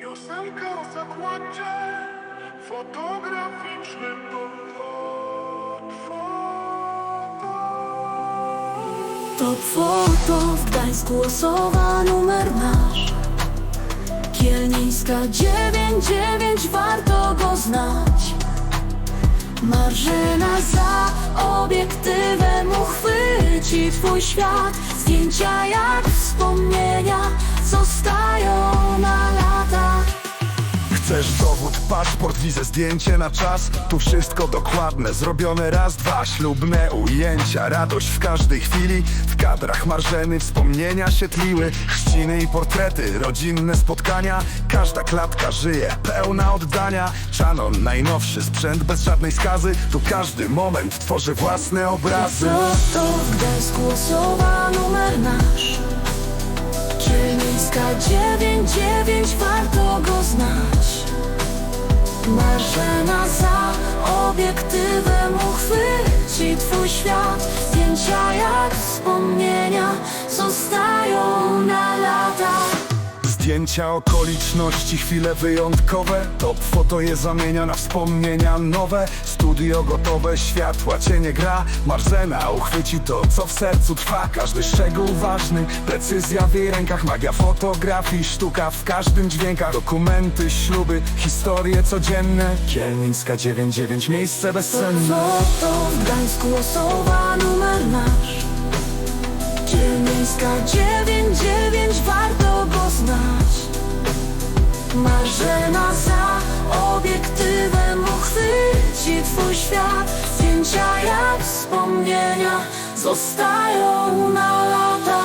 Piosenka o zakładzie fotograficznym portfolio. To foto w Gdańsku osoba numer nasz. Kielnińska 99 warto go znać. Marżyna za obiektywem uchwyci twój świat. Zdjęcia jak wspomnienia zostają na Chcesz dowód, paszport, wizę, zdjęcie na czas? Tu wszystko dokładne, zrobione raz, dwa. Ślubne ujęcia, radość w każdej chwili. W kadrach marzeny, wspomnienia się tliły. Chrzciny i portrety, rodzinne spotkania. Każda klatka żyje, pełna oddania. Czanon, najnowszy sprzęt bez żadnej skazy. Tu każdy moment tworzy własne obrazy. To w Gdańsku osoba numer nasz? Kielnińska 99 Marzena za obiektywem uchwyci twój świat. Zdjęcia jak wspomnienia Zdjęcia, okoliczności, chwile wyjątkowe. Top foto je zamienia na wspomnienia nowe. Studio gotowe, światła, cienie gra. Marzena uchwyci to, co w sercu trwa. Każdy szczegół ważny, precyzja w jej rękach. Magia fotografii, sztuka w każdym dźwiękach. Dokumenty, śluby, historie codzienne. Kielnińska 99, miejsce bezcenne. Foto w Gdańsku osoba numer nasz Kielnińska 99 warto go znać. Marzena za obiektywem uchwyci twój świat. Zdjęcia jak wspomnienia zostają na lata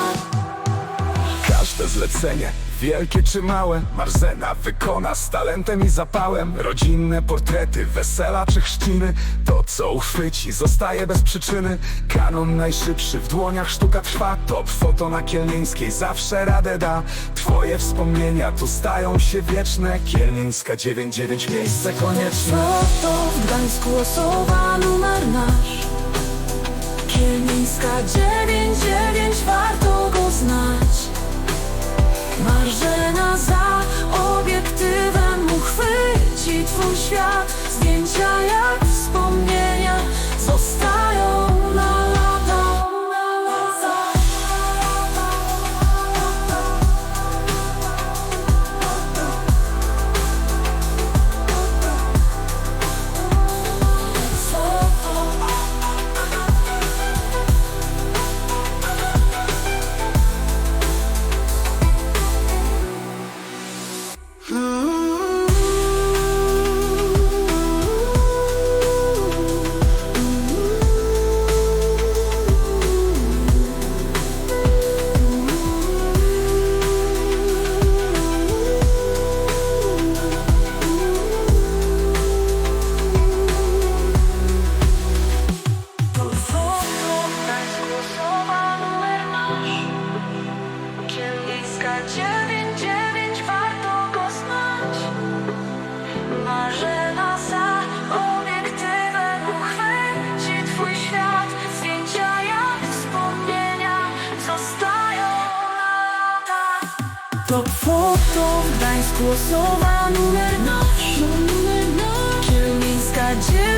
Każde zlecenie, wielkie czy małe Marzena wykona z talentem i zapałem. Rodzinne portrety, wesela czy chrzciny To co uchwyci, zostaje bez przyczyny. Kanon najszybszy, w dłoniach sztuka trwa Top foto na Kielnieńskiej zawsze radę da. Twoje wspomnienia tu stają się wieczne Kielnieńska 99, miejsce konieczne. Foto w Gdańsku osoba numer nasz Kielnińska 99 warto Marzena za obiektywem uchwyci twój świat To foto w Gdańsku osoba numer nasz Kielnińska 99